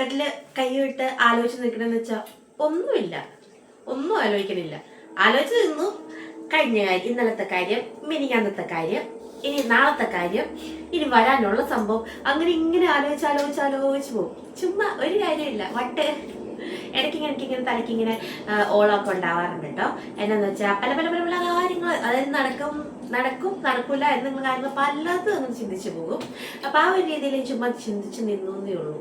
ബെഡിൽ കൈവിട്ട് ആലോചിച്ച് നിൽക്കണമെന്ന് വെച്ചാ ഒന്നുമില്ല. ഒന്നും ആലോചിക്കണില്ല. ആലോചിച്ച് നിന്നു. കഴിഞ്ഞ കാര്യം ഇന്നലത്തെ കാര്യം മിനിഞ്ഞാന്നത്തെ കാര്യം ഇനി നാളത്തെ കാര്യം ഇനി വരാനുള്ള സംഭവം. അങ്ങനെ ഇങ്ങനെ ആലോചിച്ച് ആലോചിച്ച് ആലോചിച്ച് പോകും. ചുമ്മാ ഒരു കാര്യമില്ല. വട്ട് ഇടയ്ക്ക് ഇങ്ങനെ ഇങ്ങനെ തലയ്ക്ക് ഇങ്ങനെ ഓളമൊക്കെ ഉണ്ടാവാറുണ്ട് കേട്ടോ. എന്നാന്ന് വെച്ചാൽ പല പല പല പല കാര്യങ്ങൾ അതായത് നടക്കും നടക്കും നടക്കൂല എന്നുള്ള കാര്യങ്ങൾ പലതും അങ്ങ് ചിന്തിച്ചു പോകും. അപ്പൊ ആ ഒരു രീതിയിൽ ചുമ്മാ ചിന്തിച്ച് നിന്നു എന്നേ ഉള്ളൂ.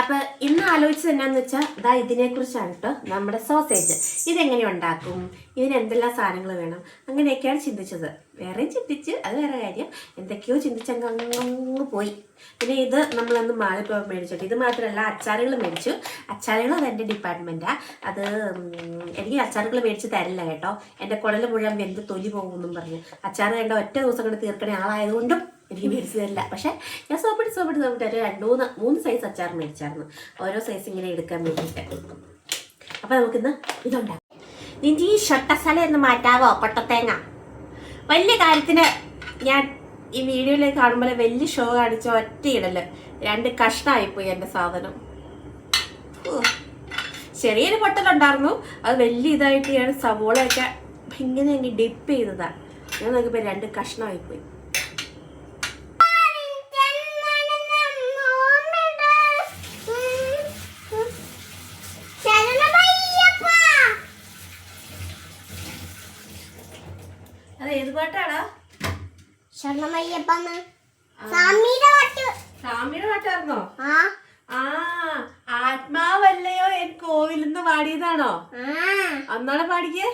അപ്പൊ ഇന്ന് ആലോചിച്ചത് എന്നാന്ന് വെച്ചാൽ ഇതാ ഇതിനെ കുറിച്ചാണ് കേട്ടോ നമ്മുടെ സോസേജ് ഇതെങ്ങനെ ഉണ്ടാക്കും? ഇതിന് എന്തെല്ലാം സാധനങ്ങൾ വേണം? അങ്ങനെയൊക്കെയാണ് ചിന്തിച്ചത്. വേറെ ചിന്തിച്ച് അത് വേറെ കാര്യം. എന്തൊക്കെയോ ചിന്തിച്ചങ്ങ് അങ്ങ് പോയി. പിന്നെ ഇത് നമ്മളന്ന് മാളിൽ പോയി മേടിച്ചിട്ട്. ഇത് മാത്രമല്ല അച്ചാറുകൾ മേടിച്ചു. അച്ചാറുകൾ അത് എന്റെ ഡിപ്പാർട്ട്മെന്റാണ് അത് എനിക്ക് അച്ചാറുകൾ മേടിച്ച് തരില്ല കേട്ടോ. എന്റെ കുടൽ മുഴുവൻ വെന്ത് തൊലി പോകുമെന്നും പറഞ്ഞ്. അച്ചാറ് വേണ്ട ഒറ്റ ദിവസം കൊണ്ട് തീർക്കണ ആളായതുകൊണ്ടും എനിക്ക് മേടിച്ചു തരില്ല പക്ഷേ ഞാൻ സോപ്പിട്ട് സോപ്പിട്ട് സോപ്പിട്ട് ഒരു രണ്ട് മൂന്ന് മൂന്ന് സൈസ് അച്ചാർ മേടിച്ചായിരുന്നു. ഓരോ സൈസ് ഇങ്ങനെ എടുക്കാൻ വേണ്ടിയിട്ട്. അപ്പൊ നമുക്കിന്ന് ഇതുണ്ടാക്കാം. നിന്റെ ഈ ഷട്ടസ്ഥലം ഒന്ന് മാറ്റാവോ? പൊട്ടത്തേങ്ങ. വലിയ കാര്യത്തിന് ഞാൻ ഈ വീഡിയോയിൽ കാണുമ്പോൾ വലിയ ഷോ കാണിച്ച ഒറ്റയിടൽ. രണ്ട് കഷ്ണമായിപ്പോയി എന്റെ സാധനം. ചെറിയൊരു പൊട്ടലുണ്ടായിരുന്നു. അത് വലിയ ഇതായിട്ട് ഞാൻ സവോളയൊക്കെ ഇങ്ങനെ ഡിപ്പ് ചെയ്തതാണ് ഞാൻ നോക്കിയപ്പോൾ രണ്ട് കഷ്ണമായിപ്പോയി. അന്നാണ് പാടിക്കേ?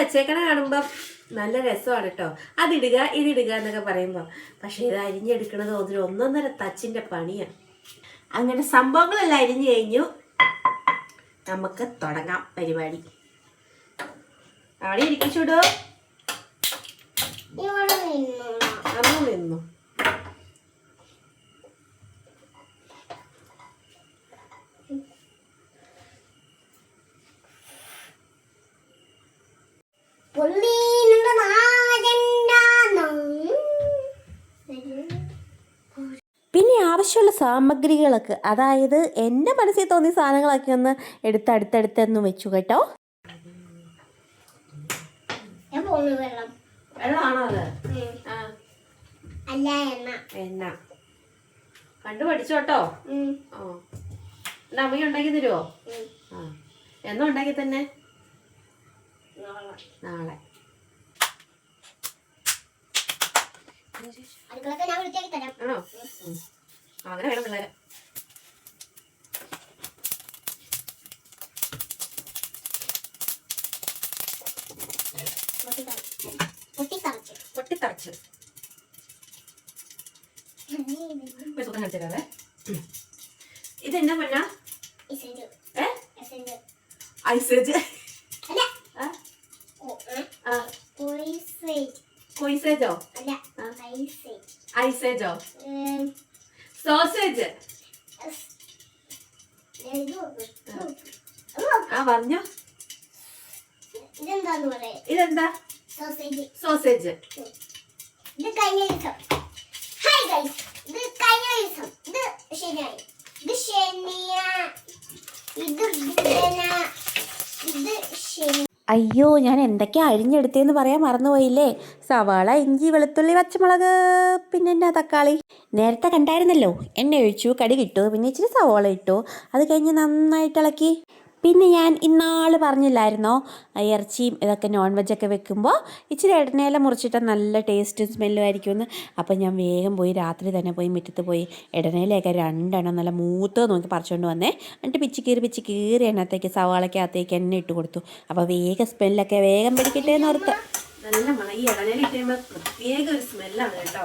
വെച്ചേക്കണ കാണുമ്പം നല്ല രസമാണ് കേട്ടോ. അതിടുക ഇതിടുക എന്നൊക്കെ പറയുമ്പോൾ പക്ഷെ ഇത് അരിഞ്ഞെടുക്കണത് ഒന്നിന് ഒന്നൊന്നര തച്ചിന്റെ പണിയാണ്. അങ്ങനെ സംഭവങ്ങളെല്ലാം അരിഞ്ഞു കഴിഞ്ഞു. നമുക്ക് തുടങ്ങാം പരിപാടി. അവിടെ ഇരിക്കും ചൂടോ. നിന്നു. സാമഗ്രികളൊക്കെ. അതായത് എന്റെ മനസ്സിൽ തോന്നിയ സാധനങ്ങളൊക്കെ ഒന്ന് എടുത്ത് അടുത്തടുത്തൊന്ന് വെച്ചു കേട്ടോ. എണ്ണ. കണ്ടു പഠിച്ചോട്ടോ എന്നാ ഉണ്ടാക്കി തരുമോ എന്നാ ഉണ്ടാക്കി തന്നെ? നാളെ. അടുക്കളൊക്കെ ഞാൻ വൃത്തിയാക്കി തരാം. ആണോ? ആ, അങ്ങനെ വേണം പിള്ളേരെ. പൊട്ടിത്തറച്ച്. സുഖം ഇതെന്നാ എസെഞ്ച് ഐസേജ്. Ice age sausage. ആ പറഞ്ഞോ. ഇതെന്താ? സോസേജ് സോസേജ് ഇത് കഴിഞ്ഞ ദിവസം. ഹായ് ഗൈസ് ഇത് കഴിഞ്ഞ ദിവസം. ഇത് ശനിയായി ഇത് ശനിയാ. ഇത് ബുധന. ഇത് ശനി. അയ്യോ ഞാൻ എന്തൊക്കെയാ അഴിഞ്ഞെടുത്തേന്ന് പറയാൻ മറന്നുപോയില്ലേ? സവാള ഇഞ്ചി വെളുത്തുള്ളി പച്ചമുളക് പിന്നെ എന്നാ തക്കാളി? നേരത്തെ കണ്ടായിരുന്നല്ലോ. എണ്ണ ഒഴിച്ചു കടി കിട്ടു പിന്നെ ഇച്ചിരി സവോള ഇട്ടു. അത് കഴിഞ്ഞ് നന്നായിട്ട് ഇളക്കി. പിന്നെ ഞാൻ ഇന്നാൾ പറഞ്ഞില്ലായിരുന്നോ ഇറച്ചിയും ഇതൊക്കെ നോൺ വെജൊക്കെ വെക്കുമ്പോൾ ഇച്ചിരി ഇടനേല മുറിച്ചിട്ട് നല്ല ടേസ്റ്റും സ്മെല്ലും ആയിരിക്കുമെന്ന്. അപ്പം ഞാൻ വേഗം പോയി രാത്രി തന്നെ പോയി മുറ്റത്ത് പോയി ഇടനേലയൊക്കെ രണ്ടെണ്ണം നല്ല മൂത്ത് നോക്കി പറിച്ചുകൊണ്ട് വന്നേ. എന്നിട്ട് പിച്ചി കീറി പിച്ചി കീറി എണ്ണത്തേക്ക് സവാളയ്ക്കകത്തേക്ക് എണ്ണ ഇട്ട് കൊടുത്തു. അപ്പോൾ വേഗം സ്മെല്ലൊക്കെ വേഗം പിടിക്കട്ടെ എന്ന് ഓർത്ത് നല്ല മണ. ഈ ഇടനേല ഇട്ടുമ്പോൾ പ്രത്യേക ഒരു സ്മെല്ലാണ് കേട്ടോ.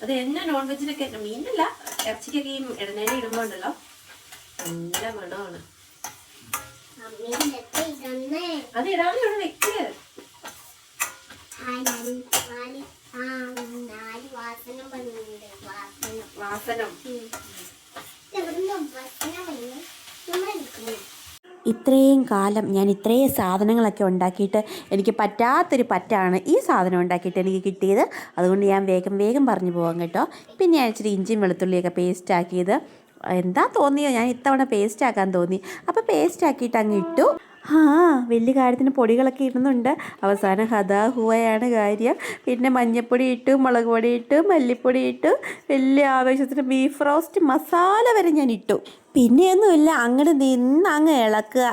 അത് എന്നെ നോൺ വെജിനൊക്കെ മീനല്ല ഇറച്ചിക്കൊക്കെ ഈ ഇടനേനെ ഇടുമ്പോൾ ഉണ്ടല്ലോ നല്ല മണമാണ്. അത് ഇടാതെ ഇവിടെ വെക്ക്. വാസന വാസനം എവിടുന്ന് വാസന വന്നു നമ്മൾ എടുക്കുന്നു ഇത്രയും കാലം ഞാൻ ഇത്രയും സാധനങ്ങളൊക്കെ ഉണ്ടാക്കിയിട്ട് എനിക്ക് പറ്റാത്തൊരു പറ്റാണ് ഈ സാധനം ഉണ്ടാക്കിയിട്ട് എനിക്ക് കിട്ടിയത്. അതുകൊണ്ട് ഞാൻ വേഗം വേഗം പറഞ്ഞു പോകാം കേട്ടോ. പിന്നെ ഞാൻ ഇച്ചിരി ഇഞ്ചിയും വെളുത്തുള്ളിയൊക്കെ പേസ്റ്റ് ആക്കിയത്. എന്താ തോന്നിയോ? ഞാൻ ഇത്തവണ പേസ്റ്റ് ആക്കാൻ തോന്നി. അപ്പോൾ പേസ്റ്റ് ആക്കിയിട്ട് അങ്ങ് ഇട്ടു. ആ വലിയ കാര്യത്തിന് പൊടികളൊക്കെ ഇടുന്നുണ്ട്. അവസാനം ഹദാ ഹുവയാണ് കാര്യം. പിന്നെ മഞ്ഞപ്പൊടി ഇട്ടു മുളക് പൊടി ഇട്ടു മല്ലിപ്പൊടി ഇട്ടു വലിയ ആവേശത്തിന് ബീഫ് റോസ്റ്റ് മസാല വരെ ഞാൻ ഇട്ടു. പിന്നെയൊന്നുമില്ല. അങ്ങോട്ട് നിന്ന് അങ്ങ് ഇളക്കുക.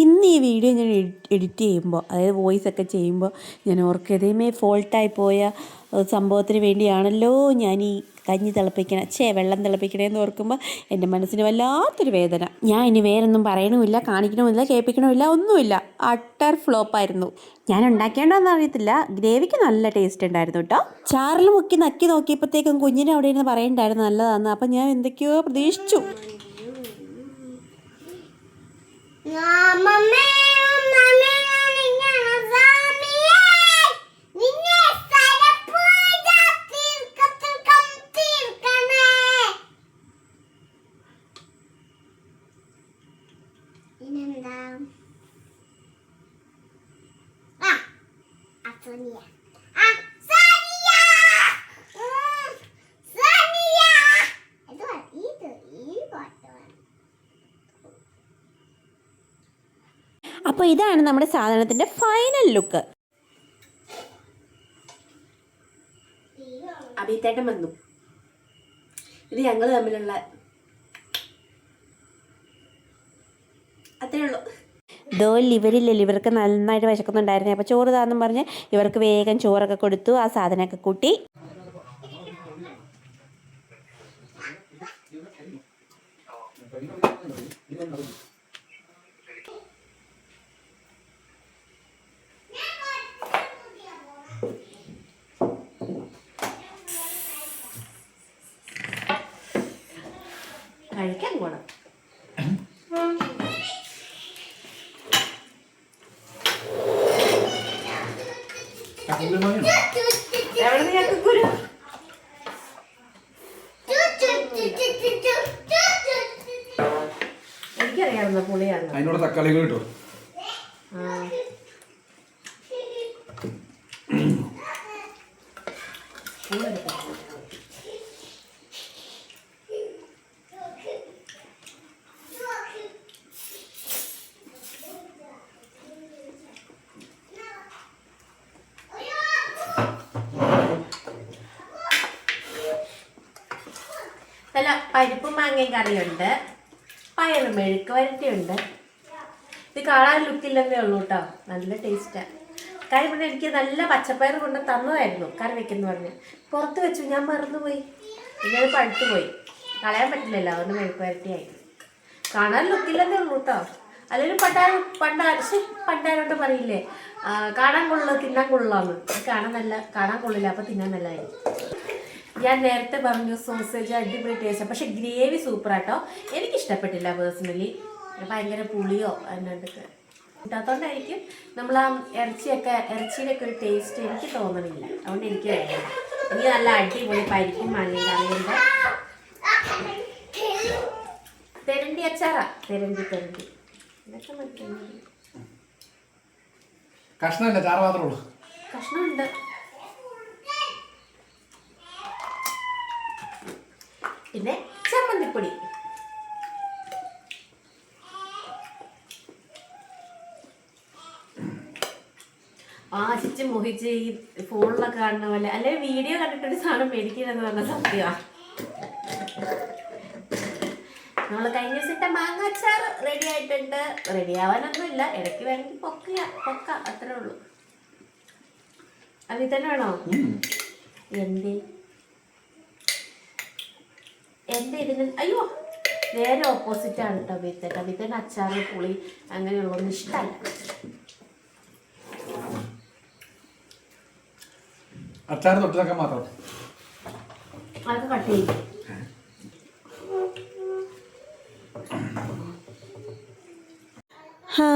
ഇന്ന് ഈ വീഡിയോ ഞാൻ എഡിറ്റ് ചെയ്യുമ്പോൾ അതായത് വോയിസ് ഒക്കെ ചെയ്യുമ്പോൾ ഞാൻ ഓർക്കേതേമേ ഫോൾട്ടായി പോയ സംഭവത്തിന് വേണ്ടിയാണല്ലോ ഞാൻ ഈ കഞ്ഞി തിളപ്പിക്കണം ചേ വെള്ളം തിളപ്പിക്കണേന്ന് ഓർക്കുമ്പോൾ എന്റെ മനസ്സിന് വല്ലാത്തൊരു വേദന. ഞാൻ ഇനി വേറൊന്നും പറയണമില്ല കാണിക്കണമില്ല കേൾപ്പിക്കണമില്ല ഒന്നുമില്ല. അട്ടർ ഫ്ലോപ്പായിരുന്നു. ഞാൻ ഉണ്ടാക്കേണ്ടതെന്ന് അറിയത്തില്ല. ഗ്രേവിക്ക് നല്ല ടേസ്റ്റ് ഉണ്ടായിരുന്നു കേട്ടോ. ചാറിൽ മുക്കി നക്കി നോക്കിയപ്പോഴത്തേക്കും കുഞ്ഞിനെ അവിടെ ഇരുന്ന് പറയണ്ടായിരുന്നു നല്ലതാണ് അപ്പം ഞാൻ എന്തൊക്കെയോ പ്രതീക്ഷിച്ചു. ഇനെന്താ ആ അസോനിയ ആ സാനിയ ഉം, സാനിയ ഇത് വ- ഇത് ഈ പാട്ട് വേണം അപ്പോൾ ഇതാണ് നമ്മുടെ സാധനത്തിന്റെ ഫൈനൽ ലുക്ക് അഭിത്തേട്ടൻ വന്നു. ഇത് ഞങ്ങൾ തമ്മിലുള്ള അത്രേ ഉള്ളൂ. ദോ ലിവറില്ലല്ലോ ഇവർക്ക് നന്നായിട്ട് വിശക്കുന്നുണ്ടായിരുന്നു. അപ്പോൾ ചോറ് താന്നും പറഞ്ഞ് ഇവർക്ക് വേഗം ചോറൊക്കെ കൊടുത്തു ആ സാധനമൊക്കെ കൂട്ടി. കഴിക്കാൻ പോണം. എവിടെ ചക്കക്കുരു എനിക്കറിയാവുന്ന പുളിയാണ്. അതിനോട് തക്കാളികൾ കിട്ടും ആ. പൂളെടുക്കാം. നല്ല പരിപ്പും മാങ്ങയും കറിയുണ്ട്. പയർ മെഴുക്ക് വരട്ടിയുണ്ട്. ഇത് കാണാൻ ലുക്കില്ലെന്നേ ഉള്ളൂ കേട്ടോ നല്ല ടേസ്റ്റാണ് കാര്യം പറഞ്ഞാൽ എനിക്ക് നല്ല പച്ചപ്പയർ കൊണ്ട് തന്നതായിരുന്നു കറി വെക്കുന്നു പറഞ്ഞ്. പുറത്ത് വെച്ചു ഞാൻ മറന്നുപോയി. ഇങ്ങനെ പഴുത്തു പോയി കളയാൻ പറ്റില്ലല്ലോ അതുകൊണ്ട് മെഴുക്ക് വരട്ടിയായി. കാണാൻ ലുക്കില്ലെന്നേ ഉള്ളൂ കേട്ടോ അല്ലെങ്കിൽ പണ്ടാര പണ്ടാര പണ്ടാരോട്ട് പറയില്ലേ കാണാൻ കൊള്ളില്ല തിന്നാൻ അത് കാണാൻ നല്ല കാണാൻ കൊള്ളില്ല അപ്പോൾ തിന്നാൻ നല്ലതായിരിക്കും. ഞാൻ നേരത്തെ പറഞ്ഞു സോസേജ് അടിപൊളി ടേസ്റ്റ് പക്ഷെ ഗ്രേവി സൂപ്പറാട്ടോ എനിക്ക് ഇഷ്ടപ്പെട്ടില്ല പേഴ്സണലി ഭയങ്കര പുളിയോ അതിനകത്തൊക്കെ കിട്ടാത്തോണ്ടായിരിക്കും നമ്മൾ ആ ഇറച്ചിയൊക്കെ ഇറച്ചിയിലൊക്കെ ഒരു ടേസ്റ്റ് എനിക്ക് തോന്നണില്ല. അതുകൊണ്ട് എനിക്ക് വേണം എനിക്ക് നല്ല അടിപൊളി പരിപ്പും മണിയുണ്ട് കറിയുണ്ട് തെരണ്ടി അച്ചാറാ. തെരണ്ടി തെരണ്ടി. ഇതൊക്കെ മറ്റേ കഷ്ണമല്ല? ചാറ് മാത്രമേ ഉള്ളൂ. കഷ്ണമുണ്ട്. പിന്നെ ചമ്മന്തിപ്പൊടി. ആ ചിച്ച് മോഹിച്ച് ഈ ഫോണിലൊക്കെ കാണുന്ന പോലെ അല്ലെങ്കിൽ വീഡിയോ കണ്ടിട്ടൊരു സാധനം മേടിക്കണമെന്ന് പറഞ്ഞ സത്യമാണ് നമ്മൾ കഴിഞ്ഞ ദിവസത്തെ മാങ്ങ അച്ചാർ റെഡി ആയിട്ടുണ്ട്. റെഡി ആവാനൊന്നുമില്ല ഇടയ്ക്ക് വേണമെങ്കിൽ പൊക്കുക പൊക്ക അത്രേ ഉള്ളൂ. അതിൽ തന്നെ വേണോ? എന്തേ? വെച്ചിട്ട് ഇതിന് അയ്യോ നേരെ ഓപ്പോസിറ്റ് ആണ് കേട്ടോ വിത്തേട്ട വിത്തേട്ട അച്ചാർ പുളി അങ്ങനെയുള്ളൊന്നും ഇഷ്ടമല്ല. അച്ചാർ തൊട്ടതൊക്കെ മാത്രം? അതൊക്കെ കട്ട് ചെയ്യും. ആ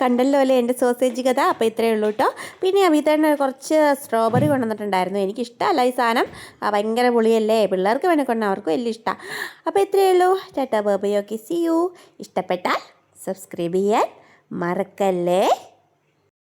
കണ്ടല്ലോ അല്ലേ എന്റെ സോസേജ് കഥ? അപ്പോൾ ഇത്രയേ ഉള്ളൂ കേട്ടോ. പിന്നെ അഭിതേണ്ണ കുറച്ച് സ്ട്രോബെറി കൊണ്ടുവന്നിട്ടുണ്ടായിരുന്നു. എനിക്കിഷ്ടമല്ല ഈ സാധനം. ഭയങ്കര പുളിയല്ലേ? പിള്ളേർക്ക് വേണേൽ കൊണ്ട് അവർക്കും വലിയ ഇഷ്ടമാണ് അപ്പോൾ ഇത്രയേ ഉള്ളൂ. ടാറ്റ ബോബയോ കിസ് യു ഇഷ്ടപ്പെട്ടാൽ സബ്സ്ക്രൈബ് ചെയ്യാൻ മറക്കല്ലേ?